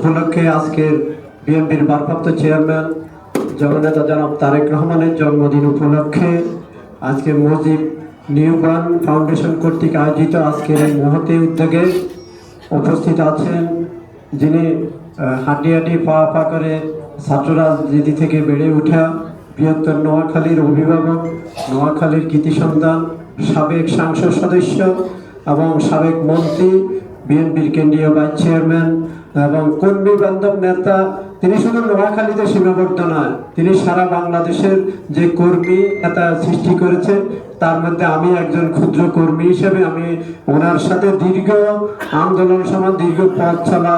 উপলক্ষে আজকের বিএনপির ভারপ্রাপ্ত চেয়ারম্যান, জননেতা জনাব তারেক রহমানের জন্মদিন উপলক্ষে আজকে মজিব নিউবার্ন ফাউন্ডেশন কর্তৃক আয়োজিত আজকের এই মহতি উদ্যোগে উপস্থিত আছেন যিনি হাঁটি হাঁটি পা পা করে ছাত্র রাজনীতি থেকে বেড়ে ওঠা বৃহত্তর নোয়াখালীর অভিভাবক, নোয়াখালীর কৃতি সন্তান, সাবেক সংসদ সদস্য এবং সাবেক মন্ত্রী, বিএনপির কেন্দ্রীয় ভাইস চেয়ারম্যান এবং কর্মী বান্ধব নেতা তিনি শুধু নোয়াখালীতে সীমাবদ্ধ নয়, তিনি সারা বাংলাদেশের যে কর্মী নেতা সৃষ্টি করেছে তার মধ্যে আমি একজন ক্ষুদ্র কর্মী হিসেবে আমি ওনার সাথে দীর্ঘ আন্দোলন সময় দীর্ঘ পথ চলা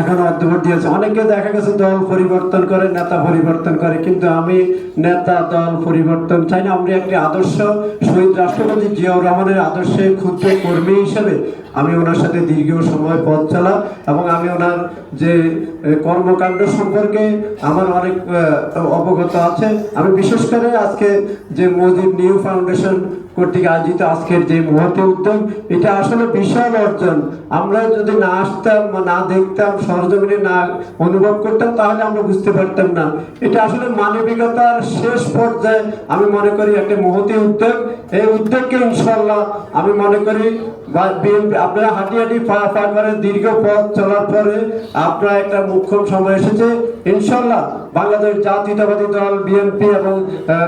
এখনও অধ্যবর্তী আছে। অনেকে দেখা গেছে দল পরিবর্তন করে, নেতা পরিবর্তন করে, কিন্তু আমি নেতা দল পরিবর্তন চাই না। আমরা একটি আদর্শ শহীদ রাষ্ট্রপতি জিয়াউর রহমানের আদর্শে ক্ষুদ্র কর্মী হিসেবে আমি ওনার সাথে দীর্ঘ সময় পথ চলা এবং আমি ওনার যে কর্মকাণ্ড সম্পর্কে আমার অনেক অবগত আছে। আমি বিশেষ করে আজকে যে মোদির নিউ ফাউন্ডেশন কর্তৃক আয়োজিত আজকের যে মুহূর্তে উদ্যোগ, এটা আসলে বিশাল অর্জন। আমরা যদি না আসতাম না দেখতাম, সরজমিনে না অনুভব করতাম, তাহলে আমরা বুঝতে পারতাম না। এটা আসলে মানবিকতার শেষ পর্যায়ে আমি মনে করি একটা মহতি উদ্যোগ। এই উদ্যোগকে ইনশাল্লাহ আমি মনে করি আপনারা হাঁটি হাঁটি পা পা করে দীর্ঘ পথ চলার পরে আপনার একটা মুখ্যম সময় এসেছে। ইনশাল্লাহ বাংলাদেশ জাতীয়তাবাদী দল বিএনপি এবং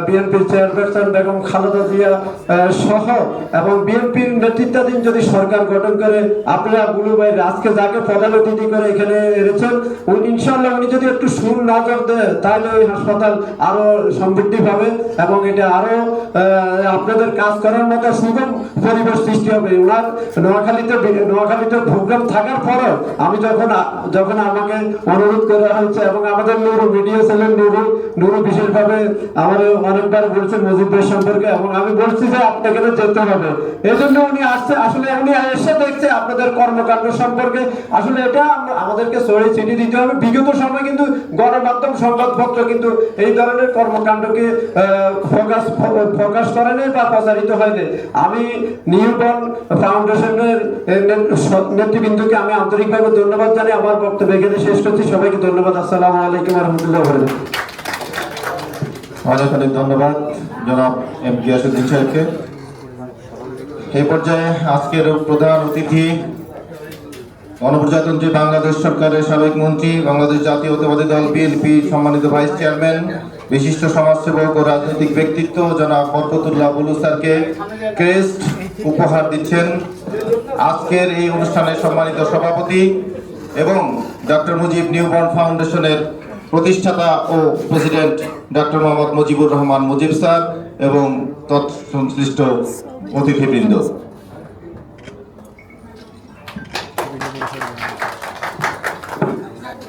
বিএনপির চেয়ারপারসন বেগম খালেদা জিয়া সহ এবং বিএনপির নেতৃত্বাধীন যদি সরকার গঠন করে, আপনারা বুলু ভাই আজকে যাকে প্রধান অতিথি করে এখানে এনেছেন, উনি ইনশাল্লাহ উনি যদি একটু সুর নজর দেয় তাহলে ওই হাসপাতাল আরও সমৃদ্ধি পাবে এবং এটা আরও আপনাদের কাজ করার মতো সুগম পরিবেশ সৃষ্টি হবে। ওনার নোয়াখালীতে নোয়াখালীতে প্রোগ্রাম থাকার পরও আমি যখন যখন আমাকে অনুরোধ করা হয়েছে এবং আমাদের নুরু মিডিয়া সেলের নুরু। নুরু বিশেষভাবে আমার অনেকবার বলছে ভাই সম্পর্কে এবং আমি বলছি যে আপনাকে তো যেতে হবে। এই জন্য উনি আসছে, আসলে উনি এসে দেখছে আপনাদের কর্মকাণ্ড সম্পর্কে। আসলে এটা আমাদেরকে সরি চিঠি দিতে হবে। বিগত সময় কিন্তু গণমাধ্যম সংবাদপত্র কিন্তু এই ধরনের কর্মকাণ্ডকে ফোকাস ফোকাস করে নেই বা প্রচারিত হয়নি আমি নিউবর্ন ফাউন্ডেশনের নেতৃবৃন্দকে আমি আন্তরিকভাবে ধন্যবাদ জানাই। আমার বক্তব্য এখানে শেষ করছি সবাইকে ধন্যবাদ। আসসালামু আলাইকুম রহমতুল্লাহ অনেক অনেক ধন্যবাদ, জনাব এম গিয়াসুদ্দিন সাহেবকে। এই পর্যায়ে আজকের প্রধান অতিথি, গণপ্রজাতন্ত্রী বাংলাদেশ সরকারের সাবেক মন্ত্রী, বাংলাদেশ জাতীয়তাবাদী দল বিএনপি সম্মানিত ভাইস চেয়ারম্যান, বিশিষ্ট সমাজসেবক ও রাজনৈতিক ব্যক্তিত্ব জনাব বরকতুল্লাহ বুলু স্যারকে ক্রেস্ট উপহার দিচ্ছেন। আজকের এই অনুষ্ঠানের সম্মানিত সভাপতি এবং ডক্টর মুজিব নিউবর্ন ফাউন্ডেশনের প্রতিষ্ঠাতা ও president doctor Mohammad Mujibur Rahman Mujib sir এবং তৎসংশ্লিষ্ট অতিথিবৃন্দ।